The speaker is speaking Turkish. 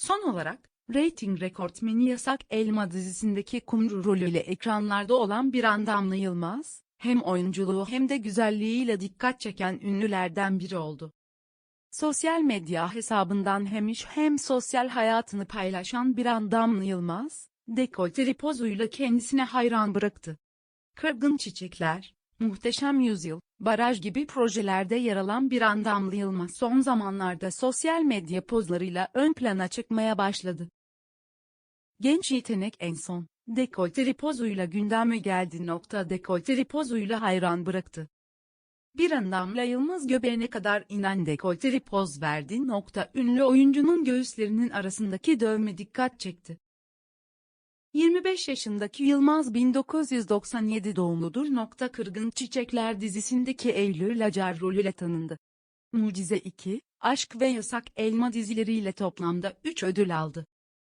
Son olarak, reyting rekortmeni Yasak Elma dizisindeki Kumru rolüyle ekranlarda olan bir Damla Yılmaz, hem oyunculuğu hem de güzelliğiyle dikkat çeken ünlülerden biri oldu. Sosyal medya hesabından hem iş hem sosyal hayatını paylaşan bir Damla Yılmaz, dekolteli pozuyla kendisine hayran bıraktı. Kırgın Çiçekler, Muhteşem Yüzyıl, Baraj gibi projelerde yer alan bir Damla Yılmaz son zamanlarda sosyal medya pozlarıyla ön plana çıkmaya başladı. Genç yetenek en son, dekolteli pozuyla gündeme geldi. Nokta dekolteli pozuyla hayran bıraktı. Bir Damla Yılmaz göbeğine kadar inen dekolteli poz verdi. Nokta ünlü oyuncunun göğüslerinin arasındaki dövme dikkat çekti. 25 yaşındaki Yılmaz 1997 doğumludur. Nokta Kırgın Çiçekler dizisindeki Eylül Acar rolüyle tanındı. Mucize 2, Aşk ve Yasak Elma dizileriyle toplamda 3 ödül aldı.